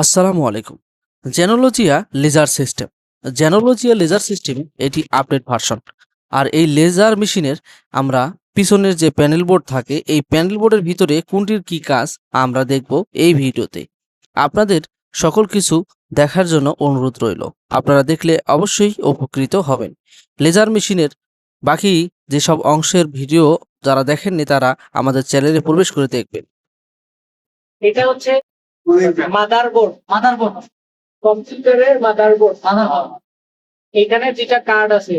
আসসালামু আলাইকুম। জেনোলজিয়া লেজার সিস্টেম জেনোলজিয়া লেজার সিস্টেম এটি আপডেট ভার্সন আর এই লেজার মেশিনের আমরা পিছনের যে প্যানেল বোর্ড থাকে, এই প্যানেল বোর্ডের ভিতরে কোনটির কি কাজ আমরা দেখব এই ভিডিওতে। আপনাদের সকল কিছু দেখার জন্য অনুরোধ রইল। আপনারা দেখলে অবশ্যই উপকৃত হবেন। লেজার মেশিনের বাকি যেসব অংশের ভিডিও যারা দেখেননি, তারা আমাদের চ্যানেলে প্রবেশ করে দেখবেন। এটা হচ্ছে মাদারবোর্ড মাদারবোর্ড কম্পিউটারের মাদারবোর্ড মাদারবোর্ড এখানে যেটা কার্ড আছে।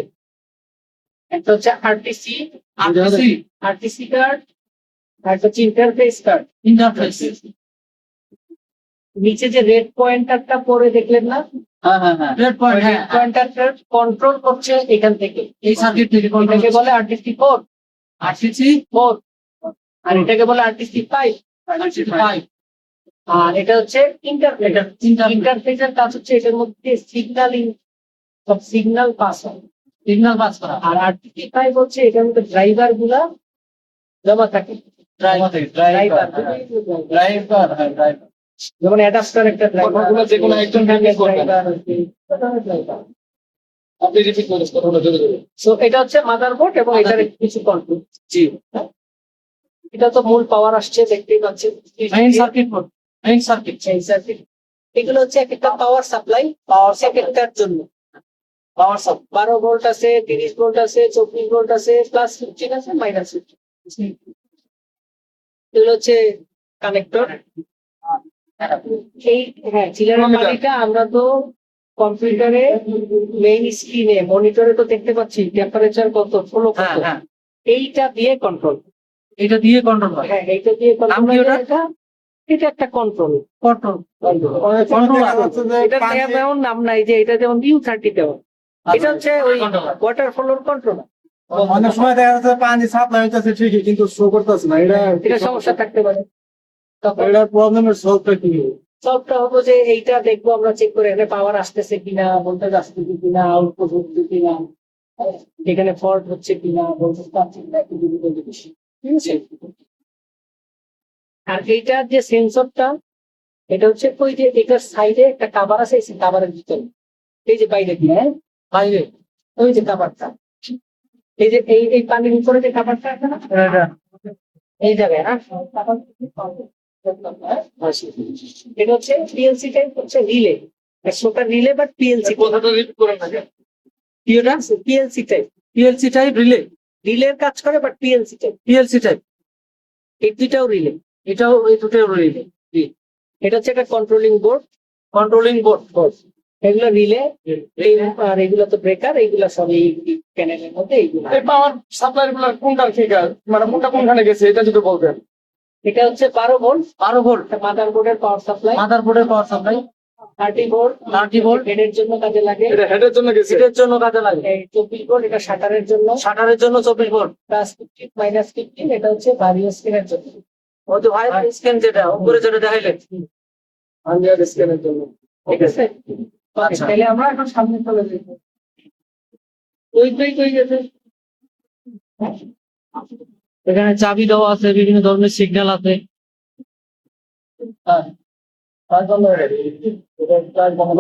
একটা হচ্ছে আরটিসি আরটিসি আরটিসি কার্ড আর একটা হচ্ছে ইন্টারফেস কার্ড ইন্টারফেস নিচে যে রেড পয়েন্টারটা পরে দেখলেন না? হ্যাঁ হ্যাঁ হ্যাঁ। রেড পয়েন্ট রেড পয়েন্টারটা কন্ট্রোল করছে এখান থেকে। এই সার্কিট থেকে এটাকে বলে আরটিসি ফোর ফোর আর এটাকে বলে আরটিসি ফাইভ ফাইভ আর এটা হচ্ছে ইন্টারফেস ইন্টারফেসের কাজ হচ্ছে এটার মধ্যে সিগন্যালিং সব সিগন্যাল পাস হয়। সিগন্যাল পাস করা। আর ফাইভ হচ্ছে এটার মধ্যে ড্রাইভারগুলা জমা থাকে। ড্রাইভার হ্যাঁ। ড্রাইভার যেমন অ্যাডাপ্টার একটা ড্রাইভার কথাগুলো যে কোনো একজন handle করবে। আপনি রিপিট করেন কথাগুলো জোরে জোরে। সো এটা হচ্ছে মাদারবোর্ড এবং এটার কিছু কন্ট্রোল জি। এটা তো মূল পাওয়ার আসছে দেখতেই পাচ্ছেন। Main circuit board main circuit সেই সার্কিট এগুলো হচ্ছে এক একটা পাওয়ার সাপ্লাই পাওয়ার সেকেন্ডটার জন্য? পাওয়ার সাপ বারো ভোল্ট আছে তিরিশ ভোল্ট আছে চব্বিশ ভোল্ট আছে প্লাস ফিফটিন আছে মাইনাস ফিফটিন এগুলো হচ্ছে কানেক্টর এই হ্যাঁ চিলার. মানিটা আমরা তো কম্পিউটারে মেইন স্ক্রিনে মনিটরে তো দেখতে পাচ্ছি টেম্পারেচার কত ফ্লো হ্যাঁ কত। হ্যাঁ এইটা দিয়ে কন্ট্রোল এটা দিয়ে কন্ট্রোল হয়। হ্যাঁ এইটা দিয়ে কন্ট্রোল ওটা? এটা এটা একটা কন্ট্রোল কন্ট্রোল এটা তেমন নাম নাই যে এটা যেমন ইউ থার্টি তেমন এটা হচ্ছে ওই ওয়াটার ফ্লোর কন্ট্রোল অনেক সময় দেখা যাচ্ছে পানি সাপ্লাই হইতেছে ঠিকই কিন্তু শো করতেছে না। এটা এটা সমস্যা থাকতে পারে। তখন এটার প্রবলেমের সলভটা কি? সবটা হব যে এইটা দেখব আমরা চেক করে এখানে পাওয়ার আসতেছে কিনা ভোল্টেজ আসতেছে কিনা আউটপুট হচ্ছে কিনা এখানে ফল্ট হচ্ছে কিনা ভোল্টেজ পাচ্ছে কিনা একটু বেশি। ঠিক আছে? আর এইটার যে সেন্সরটা এটা হচ্ছে ওই যে এটার সাইডে একটা কাবার আছে এই কাবারের ভিতরে। এই যে বাইরে দিয়ে হ্যাঁ? বাইরে। ওই যে কাবারটা এই যে এই এই পানির উপরে যে কাবারটা আছে না? এই জায়গায় হ্যাঁ? এটা হচ্ছে পিএলসি টাইপ হচ্ছে রিলে একশোটা রিলে বাট পিএলসি কথাটা রিপিট করেন না কি PLC type PLC type relay রিলের কাজ করে but PLC type PLC type এই দুইটাও রিলে এটাও এই দুটো রিলে এটা হচ্ছে একটা কন্ট্রোলিং বোর্ড কন্ট্রোলিং বোর্ড এগুলো রিলে আর এগুলো তো ব্রেকার এইগুলো সব এই প্যানেলের মধ্যে এইগুলো এই পাওয়ার সাপ্লাই গুলো কোনটা ঠিক আছে? মানে কোনটা কোনখানে গেছে এটা যদি বলবেন এটা হচ্ছে বারো ভোল্ট বারো ভোল্ট মাদার বোর্ডের পাওয়ার সাপ্লাই মাদার বোর্ডের power supply thirty volt 30 volt। হেডের জন্য কাজে লাগে। এটা হেডের জন্য গেছে। এটার জন্য কাজে লাগে। এই চব্বিশ ভোল্ট এটা শাটারের জন্য। শাটারের জন্য চব্বিশ volt plus fifteen minus fifteen এটা হচ্ছে ভারিয়াস স্ক্রিনের জন্য। ওই তো ভাই স্ক্যান যেটা উপরে যেটা দেখাইলেন হান্ড্রেড স্ক্যানের জন্য। ঠিক আছে? আচ্ছা। তাহলে আমরা এখন সামনে চলে যাই। ওই কই গেছে এখানে চাবি দেওয়া আছে বিভিন্ন ধরনের সিগন্যাল আছে।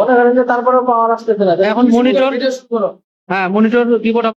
করেন তারপরে পাওয়ার আসতেছে না। এখন মনিটর হ্যাঁ মনিটর কিবোর্ড